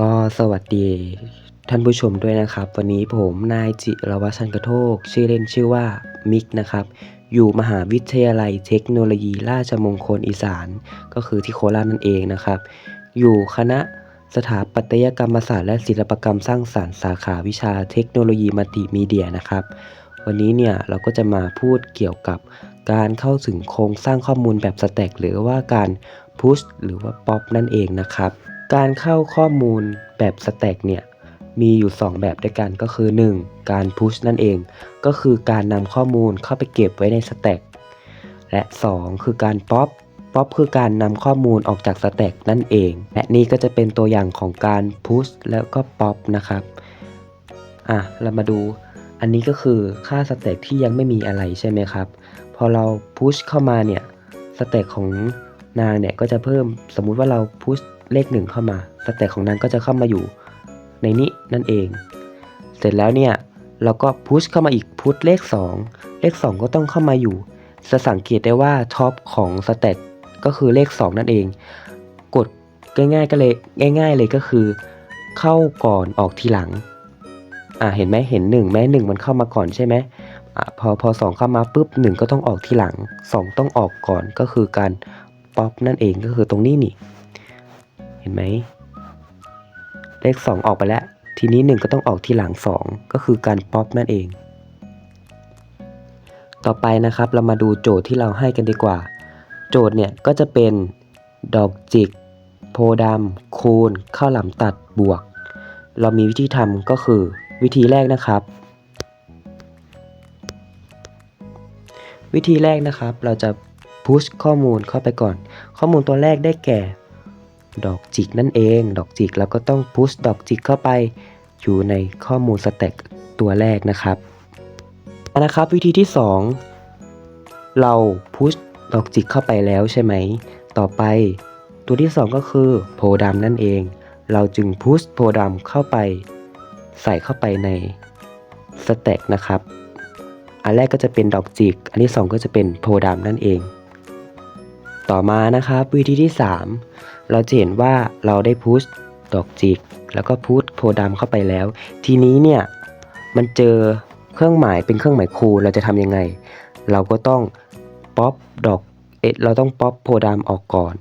ก็สวัสดีท่านผู้ชมด้วยนะครับ วันนี้ผมนายจิรวัชชันกระโทก ชื่อเล่นชื่อว่ามิกนะครับ อยู่มหาวิทยาลัยเทคโนโลยี ราชมงคลอีสาน ก็คือที่โคราชนั่นเองนะครับ อยู่คณะสถาปัตยกรรมศาสตร์และศิลปกรรมสร้างสรรค์สาขาวิชาเทคโนโลยีมัลติมีเดียนะครับ วันนี้เนี่ยเราก็จะมาพูดเกี่ยวกับการเข้าถึงโครงสร้างข้อมูลแบบสแต็กหรือว่าการพุชหรือว่าป๊อปนั่นเองนะครับ การเข้าข้อมูลแบบสแต็กเนี่ยมีอยู่ 2 แบบด้วยกันก็คือ 1. การพุชนั่นเอง ก็คือการนำข้อมูลเข้าไปเก็บไว้ในสแต็กและ 2 คือการป๊อปป๊อปคือการนำข้อมูลออกจากสแต็กนั่นเอง และนี่ก็จะเป็นตัวอย่างของการพุชแล้วก็ป๊อปนะครับอะเรามาดูอันนี้ก็คือค่าสเต็กที่ยังไม่มีอะไรใช่ไหมครับ พอเราพุชเข้ามาเนี่ยสเต็กของ นางเนี่ยก็จะเพิ่มสมมุติว่าเราพุชเลขหนึ่งเข้ามาสเต็กของนางก็จะเข้ามาอยู่ในนี้นั่นเอง เสร็จแล้วเนี่ยเราก็พุชเข้ามาอีกพุชเลข 2 เลข 2 ก็ต้องเข้ามาอยู่จะสังเกตได้ว่าท็อปของสเต็กก็คือเลข 2 นั่นเอง กดง่ายๆก็เลยง่าย ๆเลยก็คือ เข้าก่อนออกทีหลังอ่าเห็นไหมเห็นหนึ่งแม้หนึ่งมันเข้ามาก่อนใช่ไหมอ่าพอพอสองเข้ามาปุ๊บหนึ่งก็ต้องออกทีหลังสองต้องออกก่อนก็คือการ ป๊อปนั่นเองก็คือตรงนี้นี่ เห็นไหม เลขสองออกไปแล้ว ทีนี้หนึ่งก็ต้องออกทีหลังสองก็คือการป๊อปนั่นเอง ต่อไปนะครับเรามาดูโจทย์ที่เราให้กันดีกว่า โจทย์เนี่ยก็จะเป็นดอกจิก โพดำคูณข้าวหลามตัดบวก เรามีวิธีทำก็คือวิธีแรกนะครับวิธีแรกนะครับเราจะ พุชข้อมูลเข้าไปก่อน ข้อมูลตัวแรกได้แก่ ดอกจิกนั่นเอง ดอกจิกเราก็ต้องพุชดอกจิกเข้าไปอยู่ในข้อมูลสแต็กตัวแรกนะครับนะครับวิธีที่ 2 เราพุชดอกจิกเข้าไปแล้วใช่ไหม ต่อไปตัวที่ 2 ก็คือโพธิ์ดำนั่นเอง เราจึงพุชโพธิ์ดำเข้าไป ใส่เข้าไปในสแต็กนะครับ อันแรกก็จะเป็นดอกจิก อันที่ 2 ก็จะเป็นโพธิ์ดำนั่นเอง ต่อมานะครับวิธีที่ 3 เราจะเห็นว่าเราได้พุชดอกจิก แล้วก็พุชโพธิ์ดำเข้าไปแล้ว ทีนี้เนี่ยมันเจอเครื่องหมายเป็นเครื่องหมายคูณเราจะทำยังไง เราก็ต้องป๊อปดอกเอะเราต้องป๊อปโพธิ์ดำออกก่อน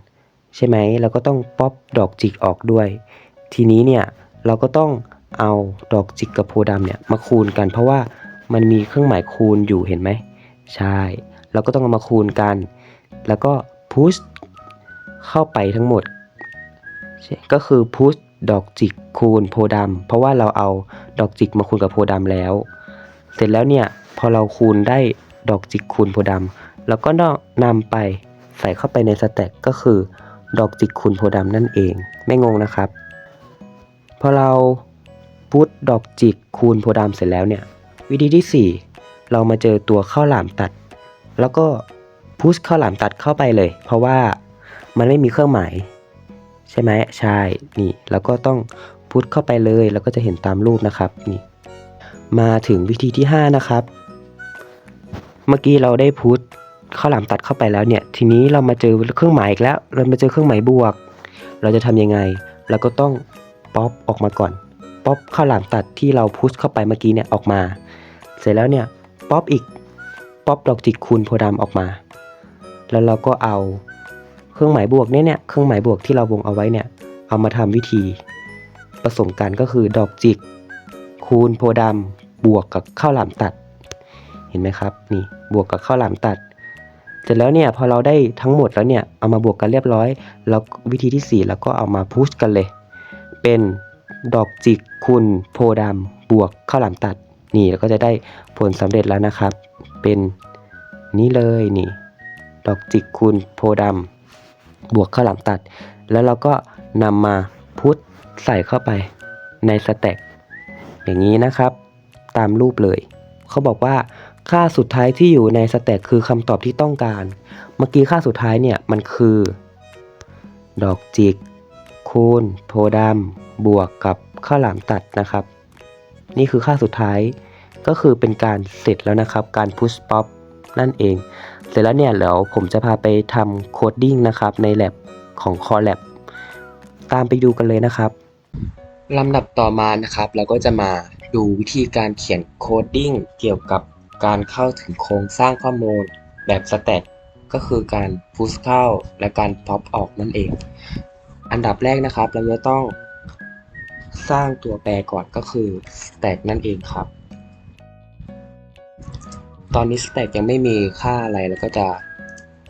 ใช่ไหมเราก็ต้องป๊อปดอกจิกออกด้วย ทีนี้เนี่ยเราก็ต้องเอาดอกจิกกับโพธิ์ดำเนี่ยมาคูณกัน เพราะว่ามันมีเครื่องหมายคูณอยู่เห็นไหมใช่ เราก็ต้องเอามาคูณกัน แล้วก็ พุชเข้าไปทั้งหมด ก็คือพุชดอกจิกคูณโพธิ์ดำเพราะว่าเราเอาดอกจิกมาคูณกับโพธิ์ดำแล้ว เสร็จแล้วเนี่ยพอเราคูณได้ดอกจิกคูณโพธิ์ดำแล้วก็นำไปใส่เข้าไปในสแต็กก็คือ ดอกจิกคูณโพธิ์ดำนั่นเอง ไม่งงนะครับ พอเราพุทดอกจิกคูณโพธิ์ดำเสร็จแล้วเนี่ย วิธีที่ 4 เรามาเจอตัวข้าวหลามตัด แล้วก็ พุชข้าวหลามตัดเข้าไปเลย เพราะว่ามันไม่มีเครื่องหมาย ใช่ไหมใช่นี่แล้วก็ต้องพุชเข้าไปเลยแล้วก็จะเห็นตามรูปนะครับนี่มาถึงวิธีที่ 5 นะครับ เมื่อกี้เราได้พุชข้าวหลามตัดเข้าไปแล้วเนี่ย ทีนี้เรามาเจอเครื่องหมายอีกแล้ว เรามาเจอเครื่องหมายบวก เราจะทำยังไงเราก็ต้องป๊อปออกมาก่อนป๊อปข้าวหลามตัดที่เราพุชเข้าไปเมื่อกี้เนี่ยออกมา เสร็จแล้วเนี่ยป๊อปอีกป๊อปดอกจิกคูณโพธิ์ดำออกมา แล้วเราก็เอาเครื่องหมายบวกเนี่ยเนี่ยเครื่องหมายบวกที่เราวงเอาไว้เนี่ยเอามาทำวิธีผสมกันก็คือดอกจิก คูณโพธิ์ดำบวกกับข้าวหลามตัด เห็นไหมครับนี่บวกกับข้าวหลามตัด เสร็จแล้วเนี่ยพอเราได้ทั้งหมดแล้วเนี่ยเอามาบวกกันเรียบร้อย แล้ววิธีที่ 4 แล้วก็เอามาพุชกันเลย เป็นดอกจิกคูณโพธิ์ดำบวกข้าวหลามตัดนี่แล้วก็จะได้ผลสำเร็จแล้วนะครับ เป็นนี่เลยนี่ ดอกจิกคูณโพธิ์ดำบวกข้าวหลามตัด แล้วเราก็นำมาพุทใส่เข้าไปในสแต็กอย่างนี้นะครับ ตามรูปเลย เขาบอกว่าค่าสุดท้ายที่อยู่ในสแต็กคือคำตอบที่ต้องการ เมื่อกี้ค่าสุดท้ายเนี่ยมันคือ ดอกจิก คูณโพธิ์ดำบวกกับข้าวหลามตัดนะครับ นี่คือค่าสุดท้ายก็คือเป็นการเสร็จแล้วนะครับ การ push pop นั่นเอง เสร็จแล้วเนี่ยเดี๋ยวผมจะพาไปทำโคดดิ้งนะครับใน lab ของ Core Lab ตามไปดูกันเลยนะครับลำดับต่อมานะครับ เราก็จะมาดูวิธีการเขียนโคดดิ้งเกี่ยวกับการเข้าถึงโครงสร้างข้อมูลแบบสแตทก็คือการพุชเข้าและการพ็อปออกนั่นเอง อันดับแรกนะครับ เราจะต้องสร้างตัวแปรก่อนก็คือ stack นั่นเองครับ ตอนนี้ stack ยังไม่มีค่าอะไรแล้วก็จะ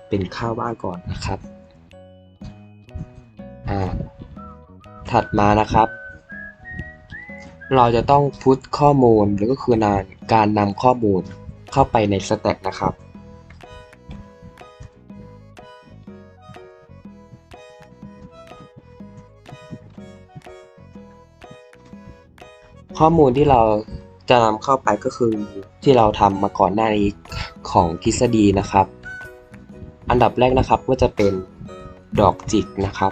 เป็นค่าว่างก่อนนะครับอ่าถัดมานะครับ เราจะต้องพุทข้อมูลหรือก็คือนานการนำข้อมูลเข้าไปใน stack นะครับข้อมูลที่เรา จะนำเข้าไปก็คือที่เราทำมาก่อนหน้านี้ของทฤษฎีนะครับ อันดับแรกนะครับก็จะเป็นดอกจิกนะครับ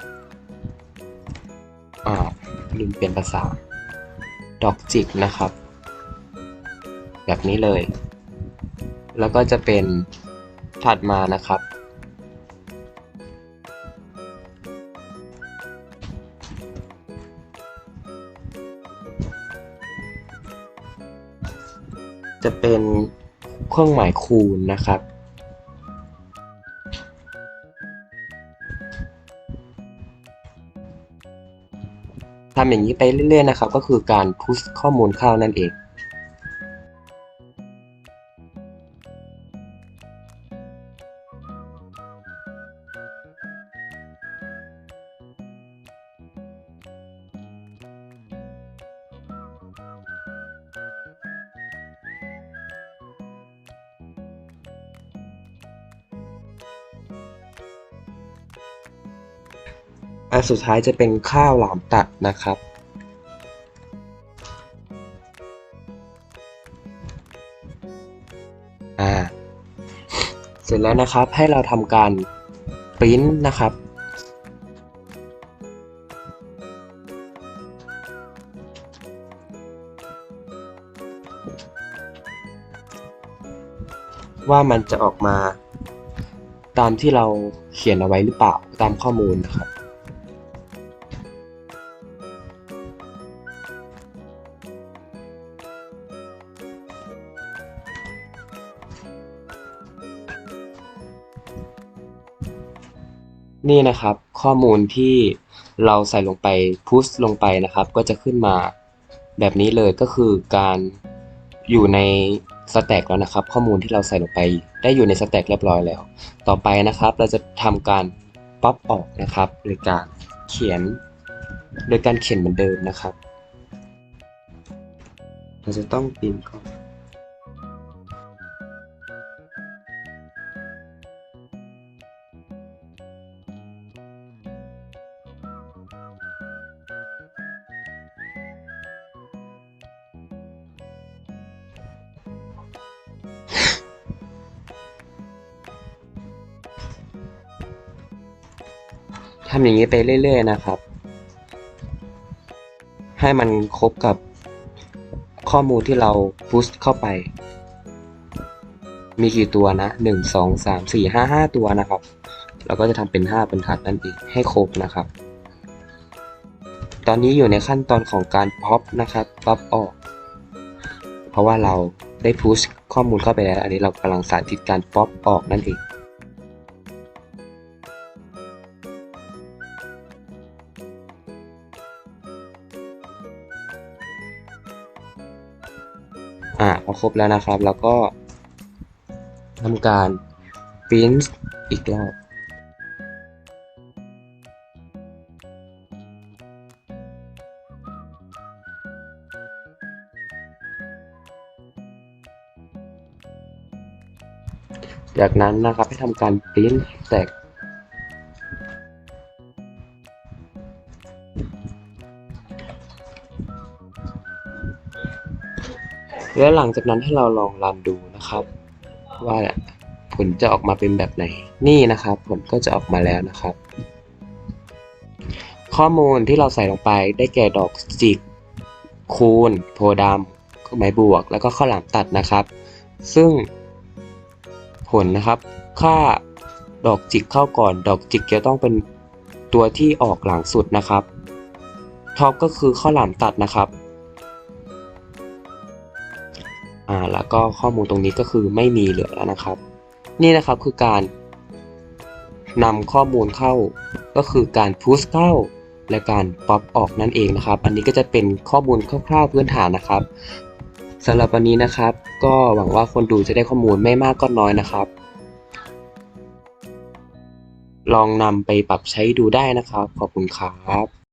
อ่าลืมเปลี่ยนภาษา ดอกจิกนะครับ แบบนี้เลย แล้วก็จะเป็นถัดมานะครับ จะเป็นเครื่องหมายคูณนะครับ ทำอย่างนี้ไปเรื่อยๆนะครับ ก็คือการพุชข้อมูลเข้านั่นเอง อันสุดท้ายจะเป็นข้าวหลามตัดนะครับ อ่า เสร็จแล้วนะครับให้เราทำการปริ้นนะครับว่ามันจะออกมาตามที่เราเขียนเอาไว้หรือเปล่าตามข้อมูลนะครับ นี่นะครับ ข้อมูลที่เราใส่ลงไปพุชลงไปนะครับ ก็จะขึ้นมาแบบนี้เลยก็คือการอยู่ในสแต็กแล้วนะครับ ข้อมูลที่เราใส่ลงไป ได้อยู่ในสแต็กเรียบร้อยแล้ว ต่อไปนะครับ เราจะทำการป๊อปออกนะครับโดยการเขียน โดยการเขียนเหมือนเดิมนะครับ เราจะต้องพิมพ์ก่อนำอย่างนี้ไปเรื่อย ๆ นะครับ ให้มันครบกับข้อมูลที่เราพุชเข้าไป มีกี่ตัวนะหนึ่งสองสามสี่ห้าห้าตัวนะครับ เราก็จะทำเป็นห้าบรรทัดนั่นเองให้ครบนะครับ ตอนนี้อยู่ในขั้นตอนของการพับนะครับพับออก เพราะว่าเราได้พุชข้อมูลเข้าไปแล้ว อันนี้เรากำลังสาธิตการป๊อปออกนั่นเอง ครบแล้วนะครับ แล้วก็ทำการ print อีกรอบจากนั้นนะครับให้ทำการ print stack แแล้วหลังจากนั้นให้เราลองรันดูนะครับ ว่าผลจะออกมาเป็นแบบไหนนี่นะครับ ผลก็จะออกมาแล้วนะครับ ข้อมูลที่เราใส่ลงไปได้แก่ดอกจิก คูณ โพดำเครื่องหมายบวก แล้วก็ข้าวหลามตัดนะครับ ซึ่งผลนะครับ ค่าดอกจิกเข้าก่อน ดอกจิกจะต้องเป็นตัวที่ออกหลังสุดนะครับท็อปก็คือข้าวหลามตัดนะครับ อ่าแล้วก็ข้อมูลตรงนี้ก็คือไม่มีเหลือแล้วนะครับ นี่นะครับคือการนำข้อมูลเข้าก็คือการพุชเข้าและการป๊อปออกนั่นเองนะครับ อันนี้ก็จะเป็นข้อมูลคร่าวๆพื้นฐานนะครับสำหรับวันนี้นะครับ ก็หวังว่าคนดูจะได้ข้อมูลไม่มากก็น้อยนะครับ ลองนำไปปรับใช้ดูได้นะครับ ขอบคุณครับ